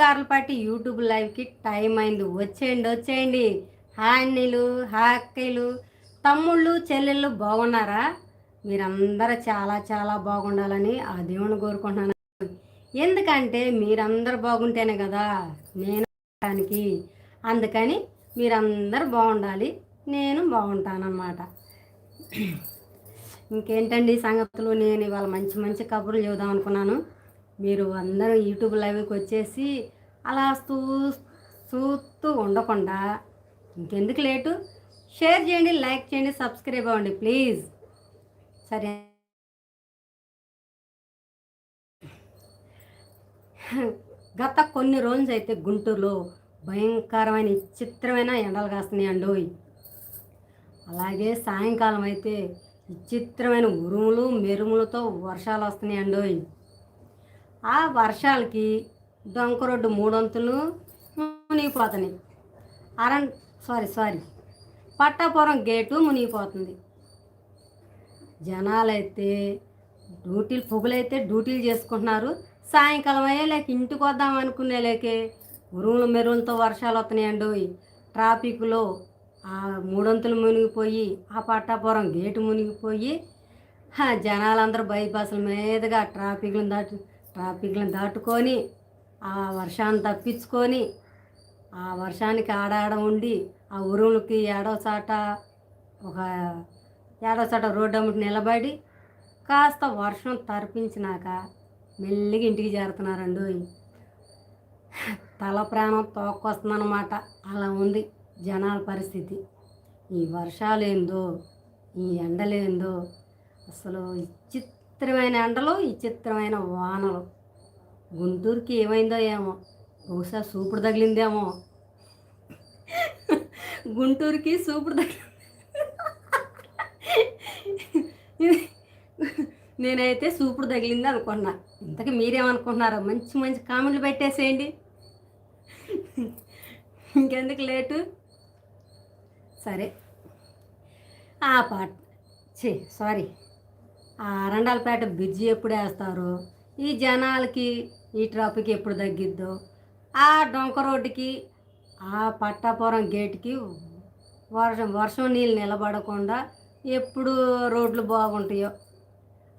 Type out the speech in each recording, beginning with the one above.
Garlapati YouTube లైవ్కి time అయింది. వచ్చేయండి వచ్చేయండి. హాయ్ అన్నీలు హాయ్ అక్కయ్యలు. తమ్ముళ్ళు చెల్లెళ్ళు బాగున్నారా? మీరందరూ చాలా చాలా బాగుండాలని ఆ దేవుని కోరుకుంటున్నాను. ఎందుకంటే మీరందరూ బాగుంటేనే కదా నేను దానికి. అందుకని మీరందరూ బాగుండాలి నేను బాగుంటానన్నమాట. ఇంకేంటండి సంగతులు? నేను ఇవాళ మంచి మంచి కబుర్లు చెబుదాం అనుకున్నాను. మీరు అందరూ యూట్యూబ్ లైవ్కి వచ్చేసి అలా చూ చూస్తూ ఉండకుండా ఇంకెందుకు లేటు? షేర్ చేయండి లైక్ చేయండి సబ్స్క్రైబ్ అవ్వండి ప్లీజ్. సరే. గత కొన్ని రోజులు అయితే గుంటూరులో భయంకరమైన విచిత్రమైన ఎండలు కాస్తున్నాయి అండోయ్. అలాగే సాయంకాలం అయితే విచిత్రమైన ఉరుములు మెరుములతో వర్షాలు వస్తున్నాయి అండోయ్. ఆ వర్షాలకి డొంక రోడ్డు మూడొంతులు మునిగిపోతున్నాయి. అరణ్ సారీ సారీ పట్టాపురం గేటు మునిగిపోతుంది. జనాలైతే డ్యూటీలు పొగులైతే డ్యూటీలు చేసుకుంటున్నారు. సాయంకాలం అయ్యే లేక ఇంటికి వద్దాం అనుకునే లేకే ఉరుములు మెరువులతో వర్షాలు వస్తున్నాయండి ట్రాఫిక్లో ఆ మూడొంతులు మునిగిపోయి ఆ పట్టాపురం గేటు మునిగిపోయి జనాలందరూ బైపాసుల మీదుగా ట్రాఫిక్లు దాటి ట్రాఫిక్లను దాటుకొని ఆ వర్షాన్ని తప్పించుకొని ఆ వర్షానికి ఆడాడ ఉండి ఆ ఉరుములకి ఏడో చాట ఒక ఏడో చాట రోడ్డు అమ్మటి నిలబడి కాస్త వర్షం తర్పించినాక మెల్లిగా ఇంటికి చేరుతున్నారండు తల ప్రాణం తోక్కొస్తుందన్నమాట. అలా ఉంది జనాల పరిస్థితి. ఈ వర్షాలేందో ఈ ఎండలేందో అసలు ఇచ్చి విచిత్రమైన ఎండలు విచిత్రమైన వానలు. గుంటూరుకి ఏమైందో ఏమో. బహుశా సూపుడు తగిలిందేమో. గుంటూరుకి సూపుడు తగిలి నేనైతే సూపుడు తగిలింది అనుకున్నా. ఇంతకు మీరేమనుకుంటున్నారో? మంచి మంచి కామెంట్లు పెట్టేసేయండి. ఇంకెందుకు లేటు? సరే. ఆ పాట చే సారీ. ఆ అరండాలపేట బ్రిడ్జి ఎప్పుడు వేస్తారు? ఈ జనాలకి ఈ ట్రాఫిక్ ఎప్పుడు తగ్గిద్దో? ఆ డొంక రోడ్డుకి ఆ పట్టాపురం గేట్కి వర్షం వర్షం నీళ్ళు నిలబడకుండా ఎప్పుడు రోడ్లు బాగుంటాయో?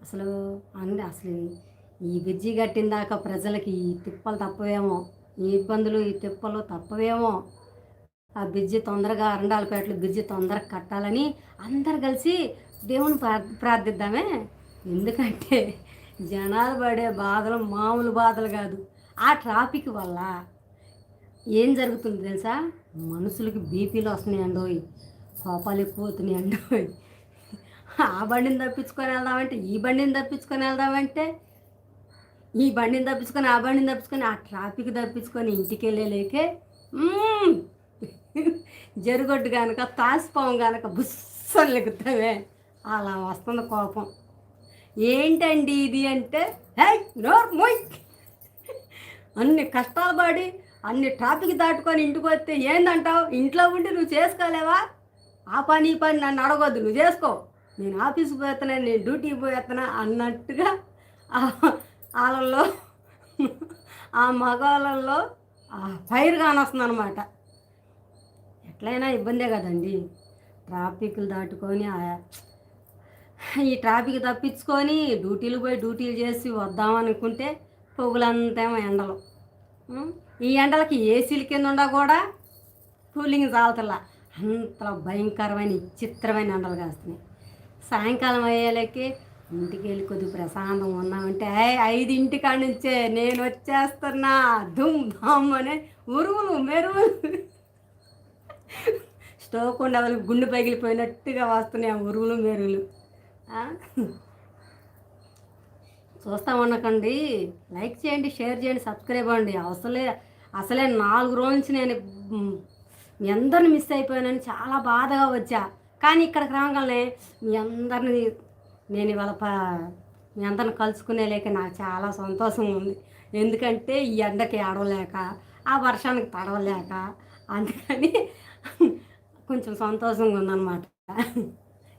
అసలు అన్ని అసలు ఈ బ్రిడ్జి కట్టిన దాకా ప్రజలకి ఈ తిప్పలు తప్పవేమో? ఈ ఇబ్బందులు ఈ తిప్పలు తప్పవేమో? ఆ బ్రిడ్జి తొందరగా అరండాలపేటలో బ్రిడ్జి తొందరగా కట్టాలని అందరు కలిసి దేవుని ప్రార్థిద్దామే? ఎందుకంటే జనాలు పడే బాధలు మామూలు బాధలు కాదు. ఆ ట్రాఫిక్ వల్ల ఏం జరుగుతుంది తెలుసా? మనుషులకి బీపీలు వస్తున్నాయి అండోయ్. కోపాలు ఎక్కువ అవుతున్నాయి అండోయ్. ఆ బండిని తప్పించుకొని వెళ్దామంటే ఈ బండిని తప్పించుకొని వెళ్దామంటే ఈ బండిని తప్పించుకొని ఆ బండిని తప్పించుకొని ఆ ట్రాఫిక్ తప్పించుకొని ఇంటికి వెళ్ళలేకే జరుగొడ్డు కనుక తాసిపోవం కనుక బుస్సలు ఎక్కుతామే అలా వస్తుంది కోపం. ఏంటండి ఇది అంటే హై నోర్ మొయ్. అన్ని కష్టాలు పడి అన్ని ట్రాఫిక్ దాటుకొని ఇంటికి వస్తే ఏందంటావు? ఇంట్లో ఉండి నువ్వు చేసుకోలేవా? ఆ పని ఈ పని నన్ను అడగొద్దు నువ్వు చేసుకో. నేను ఆఫీస్కి పోతున్నా నేను డ్యూటీకి పోతున్నా అన్నట్టుగా వాళ్ళల్లో ఆ మగవాళ్ళల్లో ఆ ఫైర్ కానొస్తుంది అనమాట ఎట్లయినా ఇబ్బందే కదండి. ట్రాఫిక్లు దాటుకొని ఆ- ఈ ట్రాఫిక్ తప్పించుకొని డ్యూటీలు పోయి డ్యూటీలు చేసి వద్దామనుకుంటే పొగులంతేమో ఎండలు. ఈ ఎండలకి ఏసీల కింద ఉండా కూడా కూలింగ్ చాలతలా అంత భయంకరమైన విచిత్రమైన ఎండలు కాస్తున్నాయి. సాయంకాలం అయ్యేలకి ఇంటికి వెళ్ళి కొద్దిగా ప్రశాంతం ఉన్నామంటే ఐదు ఐదింటి నుంచే నేను వచ్చేస్తున్నా. దుమ్ ధామ్ అనే ఉరువులు మెరువులు స్టోక్ కొండ వాళ్ళకి గుండె పగిలిపోయినట్టుగా వస్తున్నాయి ఆ ఉరువులు మెరువులు చూస్తా ఉండకండి లైక్ చేయండి షేర్ చేయండి సబ్స్క్రైబ్ అండి అసలే అసలే నాలుగు రోజుల నుంచి నేను మీ అందరిని మిస్ అయిపోయానని చాలా బాధగా వచ్చా. కానీ ఇక్కడికి రాగానే మీ అందరిని నేను ఇవాళ మీ అందరిని కలుసుకునే లేక నాకు చాలా సంతోషంగా ఉంది. ఎందుకంటే ఈ ఎండకి ఆడవలేక ఆ వర్షానికి తడవలేక అందుకని కొంచెం సంతోషంగా ఉందన్నమాట.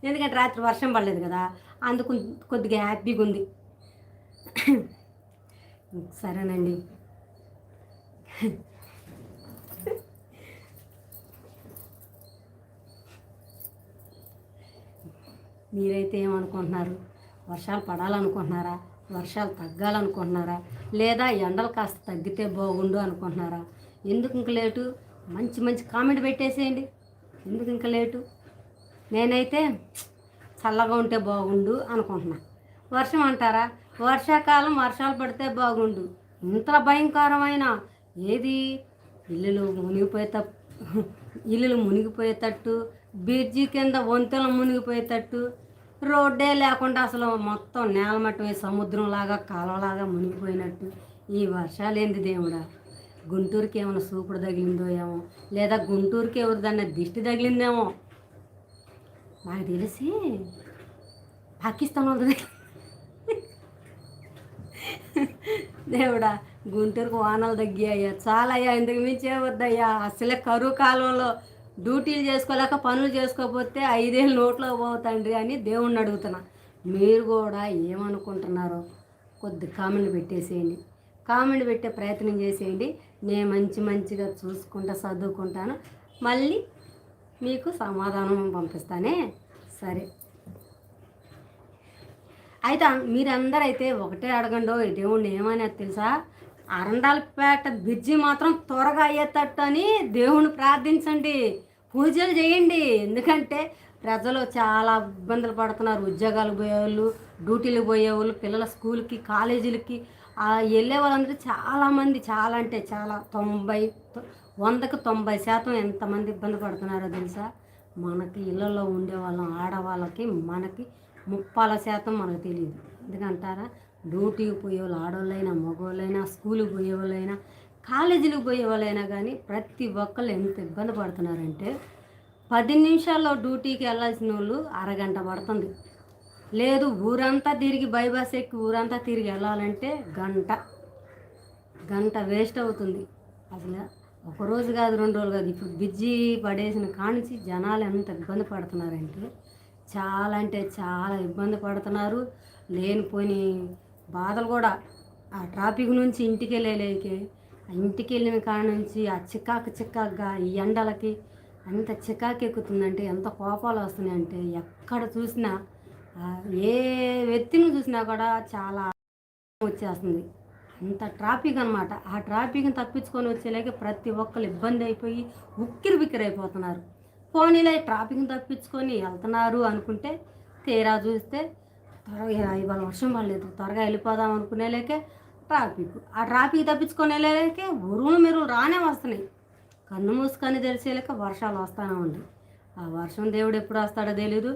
ఎందుకంటే రాత్రి వర్షం పడలేదు కదా అందుకు కొద్దిగా హ్యాపీగా ఉంది. సరేనండి. మీరైతే ఏమనుకుంటున్నారు? వర్షాలు పడాలనుకుంటున్నారా? వర్షాలు తగ్గాలనుకుంటున్నారా? లేదా ఎండలు కాస్త తగ్గితే బాగుండు అనుకుంటున్నారా? ఎందుకు ఇంక లేటు? మంచి మంచి కామెంట్ పెట్టేసేయండి. ఎందుకు ఇంకా లేటు? నేనైతే చల్లగా ఉంటే బాగుండు అనుకుంటున్నా. వర్షం అంటారా? వర్షాకాలం వర్షాలు పడితే బాగుండు. ఇంత భయంకరమైన ఏది? ఇల్లులు మునిగిపోయేత ఇల్లులు మునిగిపోయేటట్టు బ్రిడ్జి కింద వంతెన మునిగిపోయేటట్టు రోడ్డే లేకుండా అసలు మొత్తం నేలమట్టమే సముద్రంలాగా కాలంలాగా మునిగిపోయినట్టు. ఈ వర్షాలు ఏంది దేవుడా? గుంటూరుకి ఏమైనా సూపుడు తగిలిందో ఏమో? లేదా గుంటూరుకి ఎవరు దిష్టి తగిలిందేమో? నాకు తెలిసి పాకిస్తాన్ వాళ్ళది దేవుడా గుంటూరుకు వానలు తగ్గాయ్యా చాలా అయ్యా ఇంతకు మించే వద్దయ్యా. అసలే కరువు కాలంలో డ్యూటీలు చేసుకోలేక పనులు చేసుకోకపోతే ఐదేళ్ళు నోట్లో పోతండ్రి అని దేవుణ్ణి అడుగుతున్నా. మీరు కూడా ఏమనుకుంటున్నారో కొద్ది కామెంట్ పెట్టేసేయండి. కామెంట్ పెట్టే ప్రయత్నం చేసేయండి. నేను మంచి మంచిగా చూసుకుంటా చదువుకుంటాను. మళ్ళీ మీకు సమాధానం పంపిస్తానే. సరే. అయితే మీరందరూ అయితే ఒకటే అడగండో దేవుణ్ణి ఏమనేది తెలుసా? అరండాలపేట బ్రిడ్జి మాత్రం త్వరగా అయ్యేటట్టు అని దేవుణ్ణి ప్రార్థించండి. పూజలు చేయండి. ఎందుకంటే ప్రజలు చాలా ఇబ్బందులు పడుతున్నారు. ఉద్యోగాలు పోయేవాళ్ళు డ్యూటీలు పోయేవాళ్ళు పిల్లల స్కూల్కి కాలేజీలకి వెళ్ళే వాళ్ళందరూ చాలామంది చాలా అంటే చాలా తొంభై వందకు తొంభై శాతం ఎంతమంది ఇబ్బంది పడుతున్నారో తెలుసా? మనకి ఇళ్ళల్లో ఉండే వాళ్ళం ఆడవాళ్ళకి మనకి ముప్పాల శాతం మనకు తెలియదు ఎందుకంటారా? డ్యూటీకి పోయే వాళ్ళు ఆడవాళ్ళైనా మగవాళ్ళైనా స్కూల్కి పోయే వాళ్ళైనా కాలేజీలకు పోయే వాళ్ళైనా కానీ ప్రతి ఒక్కళ్ళు ఎంత ఇబ్బంది పడుతున్నారంటే పది నిమిషాల్లో డ్యూటీకి వెళ్ళాల్సిన వాళ్ళు అరగంట పడుతుంది. లేదు ఊరంతా తిరిగి బైబాస్ ఎక్కి ఊరంతా తిరిగి వెళ్ళాలంటే గంట గంట వేస్ట్ అవుతుంది. అసలు ఒక రోజు కాదు రెండు రోజులు కాదు. ఇప్పుడు బిజీ పడేసిన కానించి జనాలు ఎంత ఇబ్బంది పడుతున్నారంటే చాలా అంటే చాలా ఇబ్బంది పడుతున్నారు. లేనిపోని బాధలు కూడా ఆ ట్రాఫిక్ నుంచి ఇంటికి వెళ్ళలేకే ఇంటికి వెళ్ళిన కాడ నుంచి ఆ చికాకు చిక్కాకుగా ఈ ఎండలకి అంత చికాకు ఎక్కుతుందంటే ఎంత కోపాలు వస్తున్నాయంటే ఎక్కడ చూసినా ఏ వ్యక్తిని చూసినా కూడా చాలా వచ్చేస్తుంది. అంత ట్రాఫిక్ అనమాట ఆ ట్రాఫిక్ని తప్పించుకొని వచ్చేలాగే ప్రతి ఒక్కరు ఇబ్బంది అయిపోయి ఉక్కిరి బిక్కిరి అయిపోతున్నారు. పోనీలే ట్రాఫిక్ని తప్పించుకొని వెళ్తున్నారు అనుకుంటే తీరా చూస్తే త్వరగా ఇవాళ వర్షం పడలేదు. త్వరగా వెళ్ళిపోదాం అనుకునేలేకే ట్రాఫిక్ ఆ ట్రాఫిక్ తప్పించుకునేలాకే ఉరువులు మెరువులు రానే వస్తున్నాయి. కన్ను మూసుకొని తెలిసేలేక వర్షాలు వస్తానే ఉంది ఆ వర్షం దేవుడు ఎప్పుడు వస్తాడో తెలియదు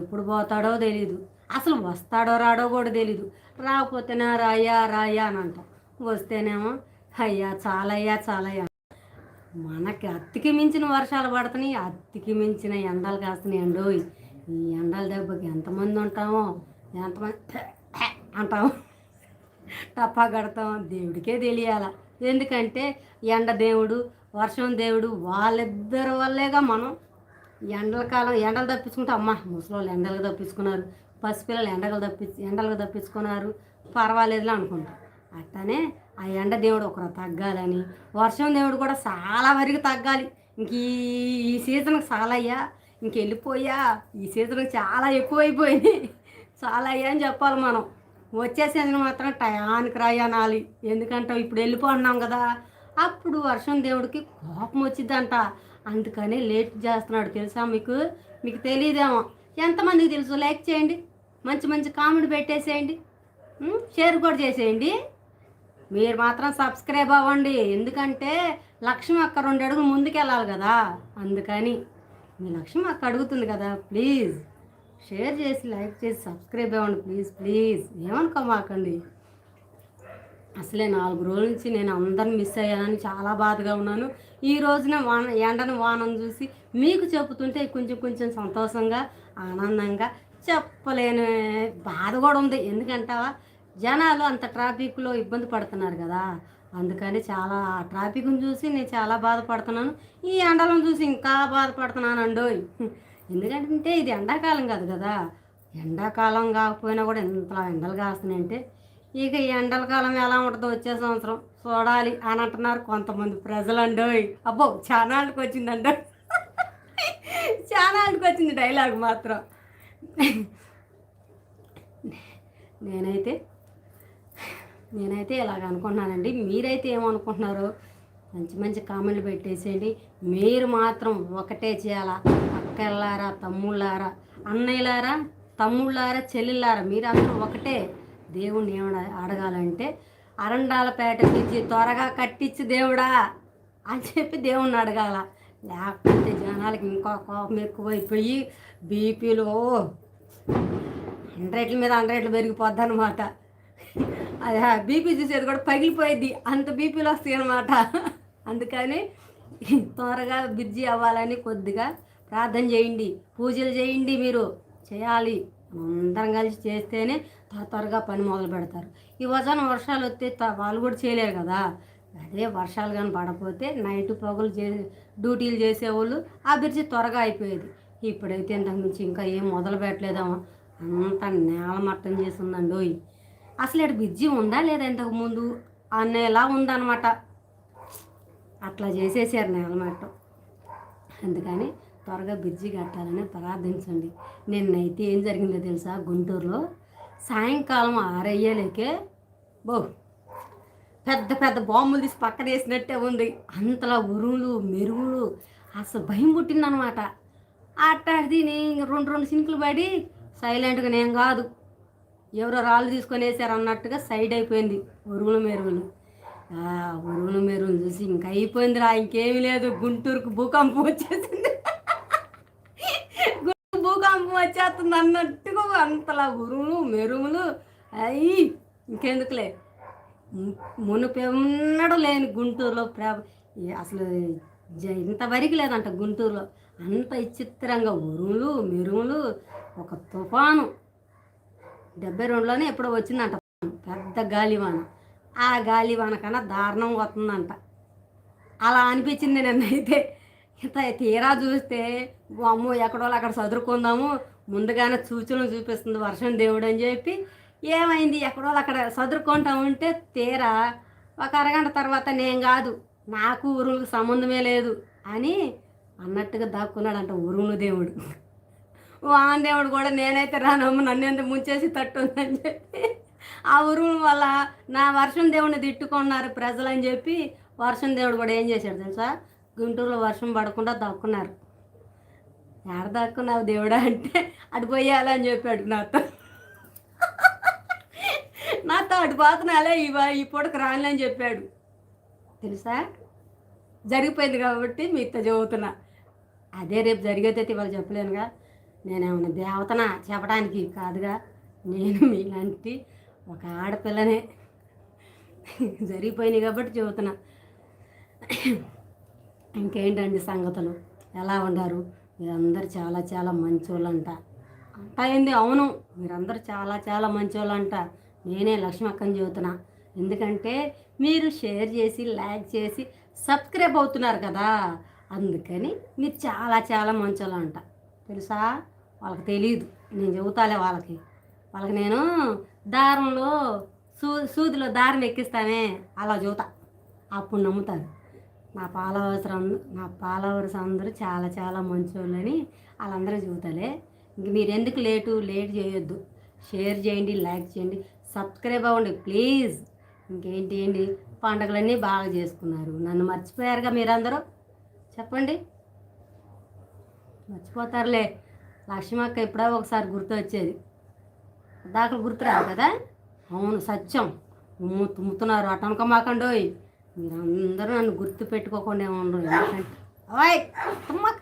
ఎప్పుడు పోతాడో తెలియదు అసలు వస్తాడో రాడో కూడా తెలీదు. రాకపోతేనే రాయ్యా రాయా అని అంట. వస్తేనేమో అయ్యా చాలయ్యా చాలయ్యా మనకి అత్తికి మించిన వర్షాలు పడుతున్నాయి అత్తికి మించిన ఎండలు కాస్తున్నాయి అండోయ్. ఈ ఎండల దెబ్బకి ఎంతమంది ఉంటామో ఎంతమంది అంటాము టప్పా కడతాం దేవుడికే తెలియాల. ఎందుకంటే ఎండ దేవుడు వర్షం దేవుడు వాళ్ళిద్దరి వల్లేగా మనం ఎండల కాలం ఎండలు తప్పించుకుంటే అమ్మ ముసలోళ్ళు ఎండలు తప్పించుకున్నారు. పసిపిల్లలు ఎండలు తప్పి ఎండలకు తప్పించుకున్నారు. పర్వాలేదులే అనుకుంటారు అట్టనే ఆ ఎండ దేవుడు ఒకరు తగ్గాలని వర్షం దేవుడు కూడా చాలా వరకు తగ్గాలి. ఇంక ఈ సీజన్కి చాలయ్యా ఇంకెళ్ళిపోయా ఈ సీజన్కి చాలా ఎక్కువైపోయింది. చాలయ్యా అని చెప్పాలి మనం. వచ్చే సీజన్ మాత్రం టయానికి రాయనాలి. ఎందుకంటే ఇప్పుడు వెళ్ళిపోతున్నాం కదా. అప్పుడు వర్షం దేవుడికి కోపం వచ్చిందంట అందుకనే లేట్ చేస్తున్నాడు. తెలుసా మీకు? మీకు తెలియదేమో. ఎంతమందికి తెలుసు? లైక్ చేయండి. మంచి మంచి కామెంట్ పెట్టేసేయండి. షేర్ కూడా చేసేయండి. మీరు మాత్రం సబ్స్క్రైబ్ అవ్వండి. ఎందుకంటే లక్ష్మి అక్క రెండు అడుగులు ముందుకెళ్ళాలి కదా. అందుకని మీ లక్ష్మి అక్క అడుగుతుంది కదా. ప్లీజ్ షేర్ చేసి లైక్ చేసి సబ్స్క్రైబ్ అవ్వండి. Please please. ఏమనుకోమాకండి. అసలే నాలుగు రోజుల నుంచి నేను అందరిని మిస్ అయ్యానని చాలా బాధగా ఉన్నాను. ఈ రోజున వాన ఎండను వానను చూసి మీకు చెబుతుంటే కొంచెం కొంచెం సంతోషంగా ఆనందంగా చెప్పలేని బాధ కూడా ఉంది. ఎందుకంటావా? జనాలు అంత ట్రాఫిక్లో ఇబ్బంది పడుతున్నారు కదా. అందుకని చాలా ఆ ట్రాఫిక్ని చూసి నేను చాలా బాధపడుతున్నాను. ఈ ఎండలను చూసి ఇంకా బాధపడుతున్నాను అండోయ్. ఎందుకంటే ఇది ఎండాకాలం కాదు కదా. ఎండాకాలం కాకపోయినా కూడా ఇంతలా ఎండలు కాస్తున్నాయంటే ఇక ఈ ఎండల కాలం ఎలా ఉంటుందో వచ్చే సంవత్సరం చూడాలి అని అంటున్నారు కొంతమంది ప్రజలు అండోయ్. అబ్బో చానాళ్ళకి వచ్చిందండో చానాళ్ళకి వచ్చింది డైలాగ్ మాత్రం. నేనైతే నేనైతే ఇలాగ అనుకుంటున్నానండి. మీరైతే ఏమనుకుంటున్నారు? మంచి మంచి కామెంట్లు పెట్టేసేయండి. మీరు మాత్రం ఒకటే చేయాలా? అక్కలారా తమ్ముళ్ళారా? అన్నయ్యలారా తమ్ముళ్ళారా చెల్లెళ్ళారా? మీరందరూ ఒకటే దేవుణ్ణి ఏమన్నా అడగాలంటే అరండాలపేట నుంచి త్వరగా కట్టించి దేవుడా అని చెప్పి దేవుణ్ణి అడగాల. లేకపోతే జనాలకి ఇంకో కోపం ఎక్కువైపోయి బీపీలు హండ్రెడ్ల మీద హండ్రెడ్లు పెరిగిపోద్ది అనమాట అది బీపీ చూసేది కూడా పగిలిపోయింది అంత బీపీలు వస్తాయి అనమాట అందుకని త్వరగా బిర్జీ అవ్వాలని కొద్దిగా ప్రార్థన చేయండి. పూజలు చేయండి మీరు. చేయాలి. అందరం కలిసి చేస్తేనే త్వర త్వరగా పని మొదలు పెడతారు. ఈ వజన వర్షాలు వస్తే వాళ్ళు కూడా చేయలేరు కదా. అదే వర్షాలు కానీ పడపోతే నైట్ పగులు చే డ్యూటీలు చేసేవాళ్ళు ఆ బిర్జి త్వరగా అయిపోయేది. ఇప్పుడైతే ఇంతకు మించి ఇంకా ఏం మొదలు పెట్టలేదామా అంత నేల మట్టం చేసి ఉందండి ఓయ్. అసలు ఇటు బిర్జీ ఉందా లేదా ఇంతకు ముందు? అనేలా ఉందన్నమాట. అట్లా చేసేసారు నేలమట్టం అందుకని త్వరగా బ్రిడ్జి కట్టాలని ప్రార్థించండి. నిన్నైతే ఏం జరిగిందో తెలుసా? గుంటూరులో సాయంకాలం ఆరయ్యేలేకే బో పెద్ద పెద్ద బాంబులు తీసి పక్కన వేసినట్టే ఉంది. అంతలా ఉరువులు మెరుగులు అసలు భయం పుట్టిందనమాట అట్టాడిది నేను రెండు రెండు సింకులు పడి సైలెంట్గా నేను కాదు. ఎవరో రాళ్ళు తీసుకొని వేసారు అన్నట్టుగా సైడ్ అయిపోయింది ఉరుగులు మెరుగులు. ఆ ఉరుగులు మెరుగులు చూసి ఇంక అయిపోయిందిరా ఇంకేమీ లేదు. గుంటూరుకు భూకంపం వచ్చేసింది. గుంటూరు భూకంపం వచ్చేస్తుంది అన్నట్టుగా అంతలా ఉరుములు మెరుములు అయ్యి ఇంకెందుకులే. ము- మునుపెన్నడూ లేని గుంటూరులో ప్రా అసలు జ- ఇంతవరకు లేదంట గుంటూరులో. అంత విచిత్రంగా ఉరుములు మెరుములు ఒక తుఫాను. డెబ్బై రెండులోనే ఎప్పుడో వచ్చిందంట. పెద్ద గాలివాన. ఆ గాలివాన కన్నా దారుణం వస్తుందంట. అలా అనిపించింది నిన్నైతే. ఇంత తీరా చూస్తే అమ్మో ఎక్కడో అక్కడ చదువుకుందాము ముందుగానే సూచనలు చూపిస్తుంది వర్షం దేవుడు అని చెప్పి. ఏమైంది? ఎక్కడో అక్కడ చదువుకుంటా ఉంటే తీరా ఒక అరగంట తర్వాత నేను కాదు నాకు ఉరుములకు సంబంధమే లేదు అని అన్నట్టుగా దాక్కున్నాడంట ఉరుములు దేవుడు. వాన్ దేవుడు కూడా నేనైతే రానమ్మ నన్ను ఎంత ముంచేసి తట్టుందని చెప్పి ఆ ఉరుము వల్ల నా వర్షం దేవుడిని తిట్టుకున్నారు ప్రజలు అని చెప్పి వర్షం దేవుడు కూడా ఏం చేశాడు తెలుసా? గుంటూరులో వర్షం పడకుండా దక్కున్నారు. ఎక్కడ దక్కున్నావు దేవుడా అంటే అటు పోయాలని చెప్పాడు నాతో. నాతో అటు పోతున్నాలే ఇవా ఈ పూటకు రానులే అని చెప్పాడు. తెలుసా? జరిగిపోయింది కాబట్టి మీతో చదువుతున్నా అదే రేపు జరిగేదైతే ఇవాళ చెప్పలేనుగా. నేనేమన్నా దేవతన చెప్పడానికి? కాదుగా. నేను మీలాంటి ఒక ఆడపిల్లనే జరిగిపోయినాయి కాబట్టి చెబుతున్నా. ఇంకేంటండి సంగతులు? ఎలా ఉండారు మీరందరూ చాలా చాలా మంచోళ్ళంట. అంట ఏంది అవును. మీరందరూ చాలా చాలా మంచోళ్ళంట. నేనే లక్ష్మి అక్కని చెబుతున్నా. ఎందుకంటే మీరు షేర్ చేసి లైక్ చేసి సబ్స్క్రైబ్ అవుతున్నారు కదా. అందుకని మీరు చాలా చాలా మంచోళ్ళు అంట తెలుసా? వాళ్ళకి తెలియదు నేను చెబుతాలే వాళ్ళకి. వాళ్ళకి నేను దారంలో సూ సూదిలో దారం ఎక్కిస్తానే అలా చూతా అప్పుడు నమ్ముతారు. నా ఫాలోవర్స్ నా ఫాలోవర్స్ అందరూ చాలా చాలా మంచోళ్ళని వాళ్ళందరూ చూతాలే ఇంక మీరు ఎందుకు లేటు? లేట్ చేయొద్దు. షేర్ చేయండి లైక్ చేయండి సబ్స్క్రైబ్ అవ్వండి ప్లీజ్. ఇంకేంటి ఏంటి పండగలన్నీ బాగా చేసుకున్నారు. నన్ను మర్చిపోయారుగా మీరందరూ? చెప్పండి. మర్చిపోతారులే. లక్ష్మక్క ఎప్పుడో ఒకసారి గుర్తు వచ్చేది దాకా గుర్తురాదు కదా? అవును సత్యం. ఉమ్ము తుమ్ముతున్నారు. అటనక మాకండోయ్ మీరందరూ నన్ను గుర్తు పెట్టుకోకుండా ఉండరు ఎందుకంటే ఓయ్ తుమ్మక్,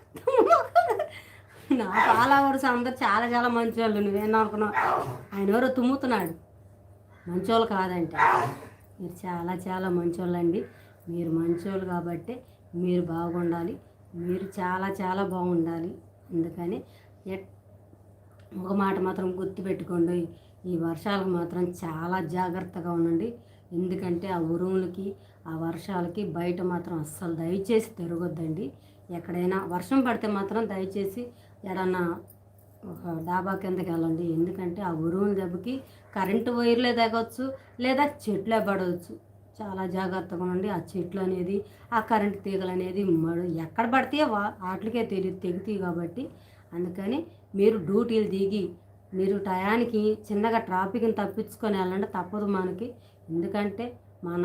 నా ఫాలోవర్స్ అందరు చాలా చాలా మంచివాళ్ళు నువ్వేనా అనుకున్నావు ఆయన ఎవరో తుమ్ముతున్నాడు. మంచోళ్ళు కాదంటే. మీరు చాలా చాలా మంచోళ్ళండి. మీరు మంచోళ్ళు కాబట్టి మీరు బాగుండాలి మీరు చాలా చాలా బాగుండాలి. అందుకని ఎట్ ఒక మాట మాత్రం గుర్తుపెట్టుకోండి ఈ వర్షాలకు మాత్రం చాలా జాగ్రత్తగా ఉండండి. ఎందుకంటే ఆ ఉరుములకి ఆ వర్షాలకి బయట మాత్రం అస్సలు దయచేసి తిరగొద్దండి. ఎక్కడైనా వర్షం పడితే మాత్రం దయచేసి ఎడన్నా ఒక డాబా కిందకి వెళ్ళండి. ఎందుకంటే ఆ ఉరుముల దెబ్బకి కరెంటు వైర్లే తగ్గొచ్చు లేదా చెట్లే పడవచ్చు. చాలా జాగ్రత్తగా ఉండండి. ఆ చెట్లు అనేది ఆ కరెంటు తీగలు అనేది ఎక్కడ పడితే వా వాటికే తెలియదు తెగుతాయి కాబట్టి అందుకని మీరు డ్యూటీలు దిగి మీరు టయానికి చిన్నగా ట్రాఫిక్ని తప్పించుకొని వెళ్ళండి. తప్పదు మనకి. ఎందుకంటే మన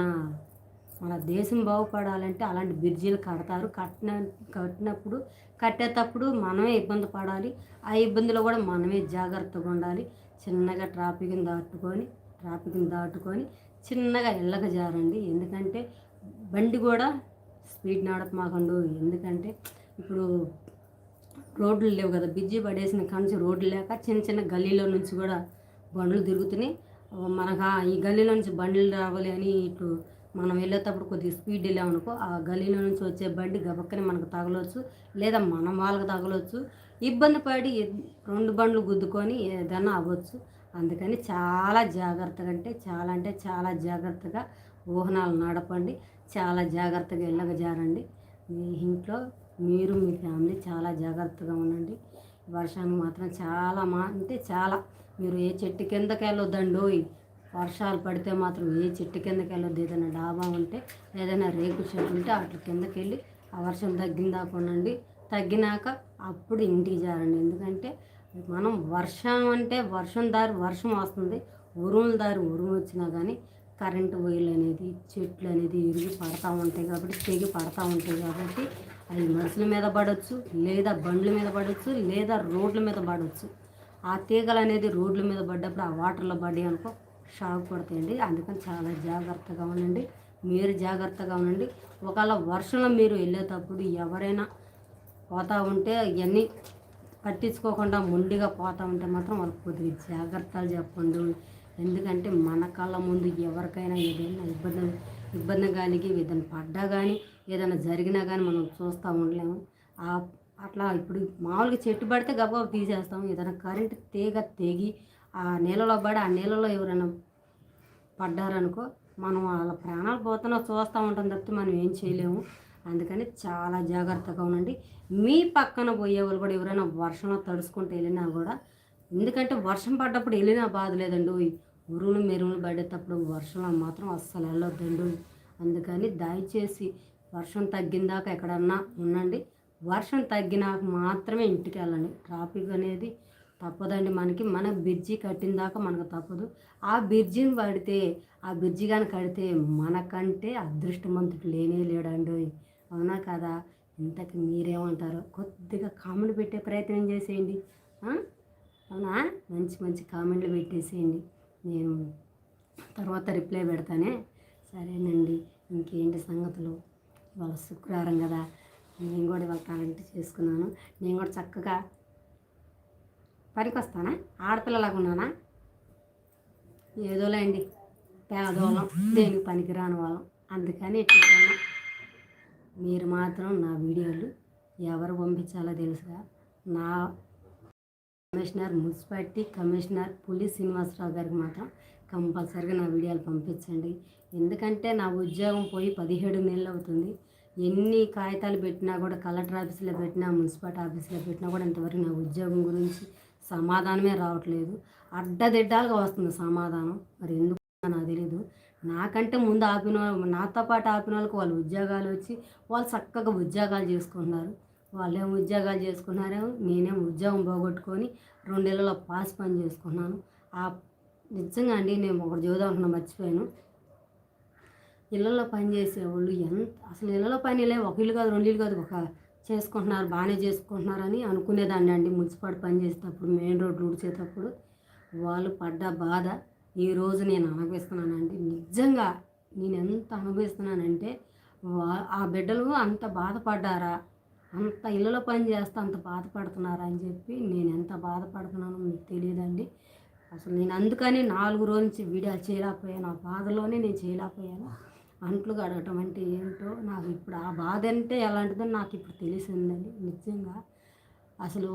మన దేశం బాగుపడాలంటే అలాంటి బ్రిడ్జీలు కడతారు. కట్టిన కట్టినప్పుడు కట్టేటప్పుడు మనమే ఇబ్బంది పడాలి. ఆ ఇబ్బందులు కూడా మనమే జాగ్రత్తగా ఉండాలి. చిన్నగా ట్రాఫిక్ని దాటుకొని ట్రాఫిక్ని దాటుకొని చిన్నగా ఇళ్ళక జారండి. ఎందుకంటే బండి కూడా స్పీడ్ నడపమాకండు ఎందుకంటే ఇప్పుడు రోడ్లు లేవు కదా. బిజీ పడేసిన కాంచి రోడ్లు లేక చిన్న చిన్న గల్లీలో నుంచి కూడా బండ్లు తిరుగుతున్నాయి. మనకు ఈ గల్లీలో నుంచి బండ్లు రావాలి అని ఇటు మనం వెళ్ళేటప్పుడు కొద్దిగా స్పీడ్ వెళ్ళామనుకో ఆ గల్లీలో నుంచి వచ్చే బండి గబక్కని మనకు తగలవచ్చు లేదా మనం వాళ్ళకి తగలవచ్చు ఇబ్బంది పడి రెండు బండ్లు గుద్దుకొని ఏదైనా అవ్వచ్చు. అందుకని చాలా జాగ్రత్తగా అంటే చాలా అంటే చాలా జాగ్రత్తగా ఊహనాలు నడపండి. చాలా జాగ్రత్తగా వెళ్ళగజారండి జారండి. మీ ఇంట్లో మీరు మీ ఫ్యామిలీ చాలా జాగ్రత్తగా ఉండండి. వర్షానికి మాత్రం చాలా మా అంటే చాలా మీరు ఏ చెట్టు కిందకి వెళ్ళొద్దండి వర్షాలు పడితే మాత్రం ఏ చెట్టు కిందకి వెళ్ళొద్దు. ఏదైనా డాబా ఉంటే ఏదైనా రేకు చెట్టు ఉంటే వాటి కిందకి వెళ్ళి ఆ వర్షం తగ్గిందాకా ఉండండి. తగ్గినాక అప్పుడు ఇంటికి జారండి. ఎందుకంటే మనం వర్షం అంటే వర్షం దారి వర్షం వస్తుంది. ఉరుముల దారి ఉరుము వచ్చినా కానీ కరెంటు వైర్లు అనేది చెట్లు అనేది ఇరిగి పడతా ఉంటాయి కాబట్టి తెగి పడతా ఉంటాయి కాబట్టి అవి మనుషుల మీద పడవచ్చు లేదా బండ్ల మీద పడవచ్చు లేదా రోడ్ల మీద పడవచ్చు ఆ తీగలు అనేది రోడ్ల మీద పడ్డప్పుడు ఆ వాటర్లో పడి అనుకో షాక్ కొడతాయండి. అందుకని చాలా జాగ్రత్తగా ఉండండి. మీరు జాగ్రత్తగా ఉండండి. ఒకవేళ వర్షంలో మీరు వెళ్ళేటప్పుడు ఎవరైనా పోతా ఉంటే ఇవన్నీ పట్టించుకోకుండా మొండిగా పోతా ఉంటే మాత్రం వాళ్ళకి కొద్దిగా జాగ్రత్తలు చెప్పండు. ఎందుకంటే మన కళ్ళ ముందు ఎవరికైనా ఏదైనా ఇబ్బంది ఇబ్బంది కానీ ఏదైనా పడ్డా కానీ ఏదైనా జరిగినా కానీ మనం చూస్తూ ఉండలేము. అట్లా ఇప్పుడు మామూలుగా చెట్టు పడితే గబగబా తీసేస్తాం. ఏదైనా కరెంట్ తీగ తెగి ఆ నీళ్ళలో పడి ఆ నీళ్ళలో ఎవరైనా పడ్డారనుకో మనం వాళ్ళ ప్రాణాలు పోతున్నా చూస్తూ ఉంటాం తప్పితే మనం ఏం చేయలేము. అందుకని చాలా జాగ్రత్తగా ఉండండి. మీ పక్కన పోయే వాళ్ళు కూడా ఎవరైనా వర్షంలో తడుచుకుంటూ వెళ్ళినా కూడా ఎందుకంటే వర్షం పడ్డప్పుడు వెళ్ళినా బాధ లేదండి. ఉరువులు మెరువులు పడేటప్పుడు వర్షంలో మాత్రం అస్సలు వెళ్ళొద్దండి. అందుకని దయచేసి వర్షం తగ్గిందాక ఎక్కడన్నా ఉండండి. వర్షం తగ్గినాక మాత్రమే ఇంటికి వెళ్ళండి. ట్రాఫిక్ అనేది తప్పదండి మనకి. మన బ్రిడ్జి కట్టిన దాకా మనకు తప్పదు. ఆ బ్రిడ్జిని పడితే ఆ బ్రిడ్జి కానీ కడితే మనకంటే అదృష్టవంతుడు లేనే లేడండి. అవునా కదా? ఇంతకు మీరేమంటారు? కొద్దిగా కామెంట్ పెట్టే ప్రయత్నం చేసేయండి. అవునా? మంచి మంచి కామెంట్లు పెట్టేసేయండి. నేను తర్వాత రిప్లై పెడతానే. సరేనండి. ఇంకేంటి సంగతులు? ఇవాళ శుక్రవారం కదా. నేను కూడా ఇవాళ కరెంట్ చేసుకున్నాను. నేను కూడా చక్కగా పనికి వస్తానా ఆడపిల్లలాగా ఉన్నానా? ఏదోలే అండి పేదోళ్ళం దేనికి పనికిరాని వాళ్ళం. అందుకని ఎట్లా మీరు మాత్రం నా వీడియోలు ఎవరు పంపించాలో తెలుసుగా. నా కమిషనర్ మున్సిపాలిటీ కమిషనర్ పులి శ్రీనివాసరావు గారికి మాత్రం కంపల్సరీగా నా వీడియోలు పంపించండి. ఎందుకంటే నా ఉద్యోగం పోయి పదిహేడు నెలలు అవుతుంది. ఎన్ని కాగితాలు పెట్టినా కూడా కలెక్టర్ ఆఫీస్లో పెట్టినా మున్సిపాలిటీ ఆఫీస్లో పెట్టినా కూడా ఇంతవరకు నా ఉద్యోగం గురించి సమాధానమే రావట్లేదు. అడ్డదిడ్డాలుగా వస్తుంది సమాధానం. మరి ఎందుకు నాకు తెలియదు నాకంటే ముందు ఆపిన నాతో పాటు ఆపిన వాళ్ళకి వాళ్ళు ఉద్యోగాలు వచ్చి వాళ్ళు చక్కగా ఉద్యోగాలు చేసుకుంటున్నారు. వాళ్ళేం ఉద్యోగాలు చేసుకున్నారేమో నేనేం ఉద్యోగం పోగొట్టుకొని రెండేళ్ళలో పాస్ పని చేసుకున్నాను. ఆ నిజంగా అండి నేను ఒకటి చూద్దాం అనుకున్నా మర్చిపోయాను. ఇళ్ళలో పని చేసేవాళ్ళు ఎంత అసలు ఇళ్ళలో పని లే ఒక ఇల్లు కాదు రెండు ఇల్లు కాదు ఒక చేసుకుంటున్నారు బాగానే చేసుకుంటున్నారని అనుకునేదాన్ని అండి. మున్సిపాలిటీ పని చేసేటప్పుడు మెయిన్ రోడ్ ఊడ్చేటప్పుడు వాళ్ళు పడ్డ బాధ ఈరోజు నేను అనుభవిస్తున్నానండి నిజంగా నేను ఎంత అనుభవిస్తున్నానంటే వా ఆ బిడ్డలు అంత బాధపడ్డారా? అంత ఇళ్ళలో పని చేస్తే అంత బాధపడుతున్నారా అని చెప్పి నేను ఎంత బాధపడుతున్నానో మీకు తెలియదండి. అసలు నేను అందుకని నాలుగు రోజుల నుంచి వీడియోలు చేయలేకపోయాను. ఆ బాధలోనే నేను చేయలేకపోయాను. అంట్లు కడగటం అంటే ఏంటో నాకు ఇప్పుడు ఆ బాధ అంటే ఎలాంటిదో నాకు ఇప్పుడు తెలిసిందండి. నిజంగా అసలు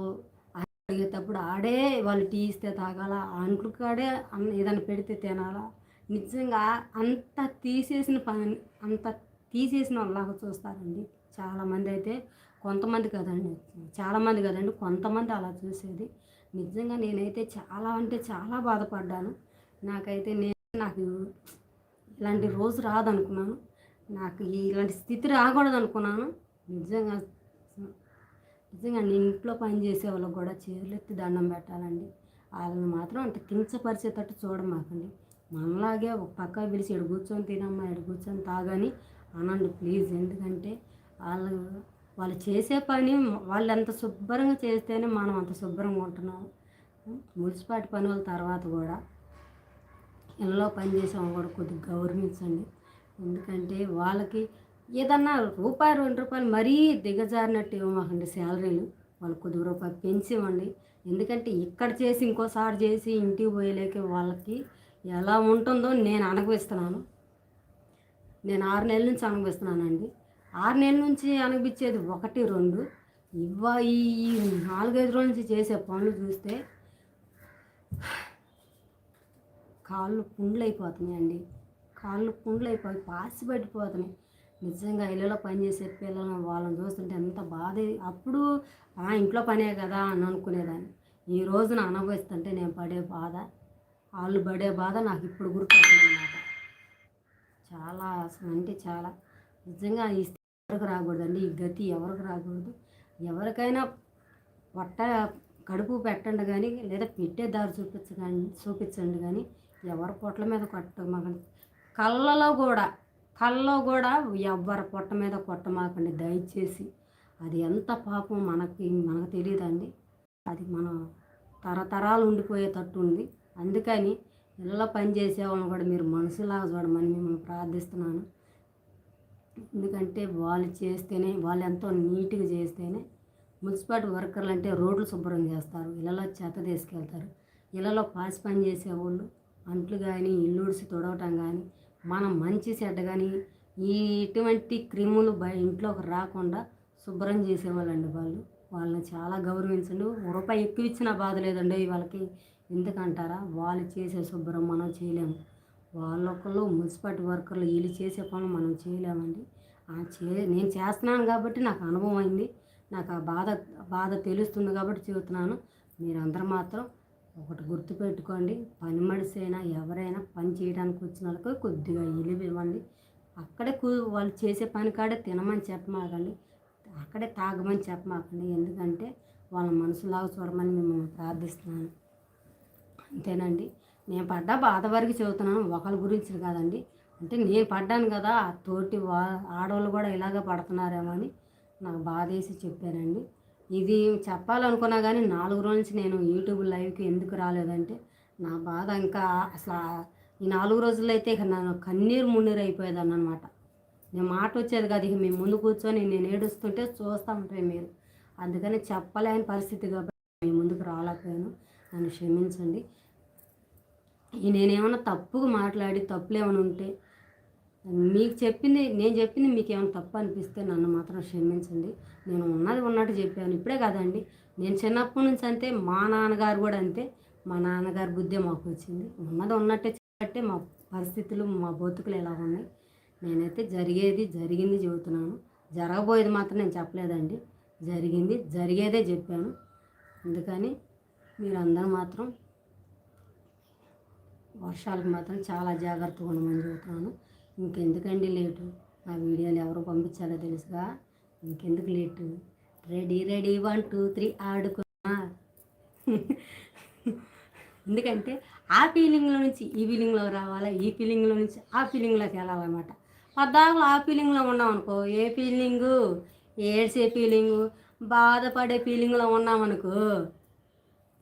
అడిగేటప్పుడు ఆడే వాళ్ళు టీ ఇస్తే తాగాల అంట్లు కాడే అన్న ఏదైనా పెడితే తినాలా. నిజంగా అంత తీసేసిన పని అంత తీసేసిన వాళ్ళలాగా చూస్తారండి. చాలామంది అయితే కొంతమంది కదండి చాలామంది కదండి కొంతమంది అలా చూసేది. నిజంగా నేనైతే చాలా అంటే చాలా బాధపడ్డాను. నాకైతే నేను నాకు ఇలాంటి రోజు రాదనుకున్నాను. నాకు ఇలాంటి స్థితి రాకూడదు అనుకున్నాను నిజంగా నిజంగా ఇంట్లో పని చేసే వాళ్ళకి కూడా చేతులెత్తి దండం పెట్టాలండి. వాళ్ళని మాత్రం అంత కించపరిచేటట్టు చూడమాకండి మనలాగే ఒక పక్క పిలిచి ఇడు కూర్చొని తినమ్మా ఇడు కూర్చొని తాగని అనండి ప్లీజ్. ఎందుకంటే వాళ్ళు వాళ్ళు చేసే పని వాళ్ళు ఎంత శుభ్రంగా చేస్తేనే మనం అంత శుభ్రంగా ఉంటున్నాం మున్సిపాలిటీ పని వాళ్ళ తర్వాత కూడా ఇళ్ళలో పనిచేసాము కూడా కొద్దిగా గౌరవించండి. ఎందుకంటే వాళ్ళకి ఏదన్నా రూపాయి రెండు రూపాయలు మరీ దిగజారినట్టు ఇవ్వమాకండి శాలరీలు. వాళ్ళు కొద్ది రూపాయలు పెంచి ఇవ్వండి ఎందుకంటే ఇక్కడ చేసి ఇంకోసారి చేసి ఇంటికి పోయలేక వాళ్ళకి ఎలా ఉంటుందో నేను అనుభవిస్తున్నాను. నేను ఆరు నెలల నుంచి అనుభవిస్తున్నానండి. ఆరు నెలల నుంచి అనిపించేది ఒకటి రెండు. ఇవ్వ ఈ నాలుగైదు రోజుల నుంచి చేసే పనులు చూస్తే కాళ్ళు పుండ్లు అయిపోతున్నాయండి కాళ్ళు పుండ్లు అయిపోయి పాసి పట్టిపోతున్నాయి నిజంగా ఇళ్ళలో పనిచేసే పిల్లలను వాళ్ళని చూస్తుంటే ఎంత బాధ అప్పుడు ఆ ఇంట్లో పనే కదా అని అనుకునేదాన్ని. ఈ రోజున అనుభవిస్తుంటే నేను పడే బాధ వాళ్ళు పడే బాధ నాకు ఇప్పుడు గుర్తొస్తుంది అన్నమాట. చాలా అసలు అంటే చాలా. నిజంగా ఈ ఎవరికి రాకూడదండి? ఈ గతి ఎవరికి రాకూడదు? ఎవరికైనా పట్ట కడుపు పెట్టండి కానీ లేదా పెట్టే దారి చూపించ చూపించండి కానీ ఎవరి పొట్ల మీద కొట్టమాకండి కళ్ళలో కూడా కళ్ళలో కూడా ఎవ్వరి పొట్ట మీద కొట్టమాకండి దయచేసి. అది ఎంత పాపం మనకి మనకు తెలియదండి. అది మన తరతరాలు ఉండిపోయేటట్టు ఉంది. అందుకని ఇళ్ళ పని వాళ్ళని కూడా మీరు మనసులాగా చూడమని మిమ్మల్ని ప్రార్థిస్తున్నాను. ఎందుకంటే వాళ్ళు చేస్తేనే వాళ్ళు ఎంతో నీట్గా చేస్తేనే మున్సిపాలిటీ వర్కర్లు అంటే రోడ్లు శుభ్రం చేస్తారు ఇళ్ళలో చెత్త తీసుకెళ్తారు. ఇళ్ళలో పాసి పని చేసేవాళ్ళు అంట్లు కానీ ఇల్లుడిసి తొడవటం కానీ మనం మంచి చెడ్డ కానీ ఈ ఇటువంటి క్రిములు బయ ఇంట్లోకి రాకుండా శుభ్రం చేసేవాళ్ళండి వాళ్ళు. వాళ్ళని చాలా గౌరవించండి. రూపాయి ఎక్కువ ఇచ్చినా బాధ లేదండి వాళ్ళకి. ఎందుకంటారా? వాళ్ళు చేసే శుభ్రం మనం చేయలేము. వాళ్ళొకళ్ళు మున్సిపాలిటీ వర్కర్లు వీళ్ళు చేసే పనులు మనం చేయలేమండి. ఆ చే నేను చేస్తున్నాను కాబట్టి నాకు అనుభవం అయింది. నాకు ఆ బాధ బాధ తెలుస్తుంది కాబట్టి చెబుతున్నాను. మీరందరూ మాత్రం ఒకటి గుర్తుపెట్టుకోండి పని మనిషి అయినా ఎవరైనా పని చేయడానికి వచ్చిన వాళ్ళకి కొద్దిగా ఇలువ ఇవ్వండి. అక్కడే కూ వాళ్ళు చేసే పని కాడే తినమని చెప్పమాకండి. అక్కడే తాగమని చెప్పమాకండి. ఎందుకంటే వాళ్ళ మనసులాగా చూడమని మిమ్మల్ని ప్రార్థిస్తున్నాను. అంతేనండి. నేను పడ్డ బాధ వరకు చెబుతున్నాను. ఒకరి గురించి కాదండి. అంటే నేను పడ్డాను కదా ఆ తోటి వా ఆడవాళ్ళు కూడా ఇలాగే పడుతున్నారేమో అని నాకు బాధ వేసి చెప్పానండి. ఇది చెప్పాలనుకున్నా కానీ నాలుగు రోజుల నుంచి నేను యూట్యూబ్ లైవ్కి ఎందుకు రాలేదంటే నా బాధ ఇంకా అసలు ఈ నాలుగు రోజుల్లో అయితే ఇక నన్ను కన్నీరు మున్నీరు అయిపోయేదాన్ని అనమాట నేను మాట వచ్చేది కాదు ఇక మేము ముందు కూర్చొని నేను ఏడుస్తుంటే చూస్తూ ఉంటాయి మీరు. అందుకని చెప్పలేని పరిస్థితి కాబట్టి మీ ముందుకు రాలేకపోయాను. నన్ను క్షమించండి. నేనేమన్నా తప్పుగా మాట్లాడి తప్పులు ఏమైనా ఉంటే మీకు చెప్పింది నేను చెప్పింది మీకు ఏమైనా తప్పు అనిపిస్తే నన్ను మాత్రం క్షమించండి. నేను ఉన్నది ఉన్నట్టు చెప్పాను. ఇప్పుడే కాదండి నేను చిన్నప్పటి నుంచి అంతే మా నాన్నగారు కూడా అంతే. మా నాన్నగారి బుద్ధి మాకు వచ్చింది. ఉన్నది ఉన్నట్టే చెప్పట్టే మా పరిస్థితులు మా బతుకులు ఎలా ఉన్నాయి. నేనైతే జరిగేది జరిగింది చెబుతున్నాను. జరగబోయేది మాత్రం నేను చెప్పలేదండి. జరిగింది జరిగేదే చెప్పాను. అందుకని మీరందరూ మాత్రం వర్షాలకు మాత్రం చాలా జాగ్రత్తగా ఉండమని చెబుతున్నాను. ఇంకెందుకండి లేటు? నా వీడియోలు ఎవరు పంపించాలో తెలుసుగా? ఇంకెందుకు late? Ready ready one two three ఆడుకున్నా. ఎందుకంటే ఆ ఫీలింగ్లో నుంచి ఈ ఫీలింగ్లో రావాలా ఈ ఫీలింగ్లో నుంచి ఆ ఫీలింగ్లోకి వెళ్ళాలన్నమాట. పద్దాకులు ఆ ఫీలింగ్లో ఉన్నాం అనుకో ఏ ఫీలింగు? ఏడ్సే ఫీలింగు? బాధపడే ఫీలింగ్లో ఉన్నామనుకో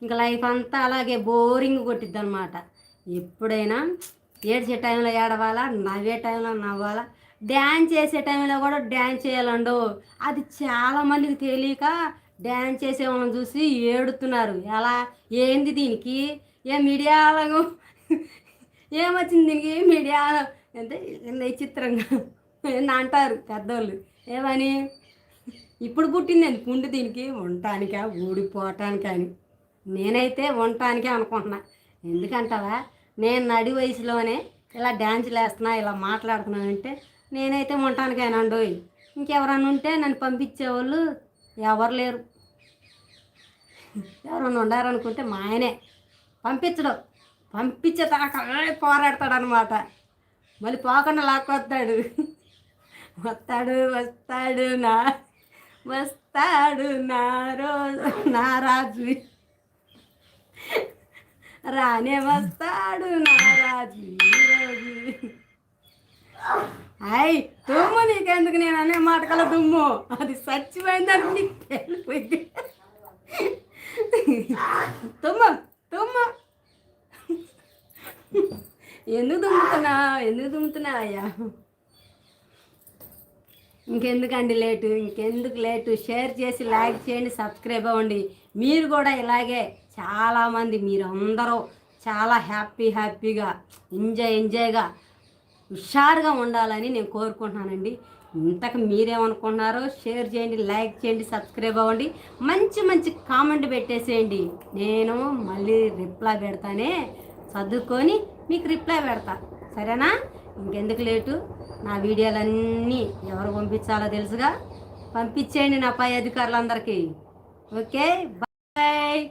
ఇంకా లైఫ్ అంతా అలాగే బోరింగ్ కొట్టిద్ది అనమాట ఎప్పుడైనా ఏడ్చే టైంలో ఏడవాలా నవ్వే టైంలో నవ్వాలా? డ్యాన్స్ చేసే టైంలో కూడా డ్యాన్స్ చేయాలండు. అది చాలామందికి తెలియక డ్యాన్స్ చేసే వాళ్ళని చూసి ఏడుతున్నారు. ఎలా? ఏంది దీనికి? ఏ మీడియాలో ఏమొచ్చింది దీనికి? మీడియా అంటే విచిత్రంగా అంటారు పెద్దోళ్ళు. ఏమని? ఇప్పుడు పుట్టిందండి పుండు దీనికి? ఉండటానికా? ఊడిపోవటానికని నేనైతే ఉండటానికే అనుకుంటున్నా. ఎందుకంటావా? నేను నడి వయసులోనే ఇలా డ్యాన్సులు వేస్తున్నా ఇలా మాట్లాడుతున్నానంటే నేనైతే ఉండటానికేనండోయ్ ఇంకెవరన్నా ఉంటే నన్ను పంపించేవాళ్ళు ఎవరు లేరు. ఎవరన్నా ఉండారనుకుంటే మా ఆయనే పంపించడు. పంపించే తనక పోరాడతాడనమాట మళ్ళీ పోకుండా లాక్కొస్తాడు. వస్తాడు వస్తాడు నా వస్తాడు నా రోజు నా రాజు. రానే వస్తాడు నా అయ్ తుమ్ము నీకెందుకు నేను అనే మాట కల దుమ్ము? అది చచ్చిపోయిందని నీకు వెళ్ళిపోయింది తుమ్ము తుమ్ము ఎందుకు దుమ్ముతున్నా ఎందుకు దుమ్ముతున్నా అయ్యా ఇంకెందుకండి లేటు? ఇంకెందుకు లేటు? షేర్ చేసి లైక్ చేయండి సబ్స్క్రైబ్ అవ్వండి. మీరు కూడా ఇలాగే చాలామంది మీరు అందరూ చాలా హ్యాపీ హ్యాపీగా ఎంజాయ్ ఎంజాయ్గా హుషారుగా ఉండాలని నేను కోరుకుంటున్నానండి. ఇంతకు మీరేమనుకుంటున్నారో షేర్ చేయండి లైక్ చేయండి సబ్స్క్రైబ్ అవ్వండి. మంచి మంచి కామెంట్ పెట్టేసేయండి. నేను మళ్ళీ రిప్లై పెడతానే చదువుకొని మీకు రిప్లై పెడతా. సరేనా? ఇంకెందుకు లేటు? నా వీడియోలన్నీ ఎవరు పంపించాలో తెలుసుగా. పంపించేయండి నా పై అధికారులందరికీ. Okay bye.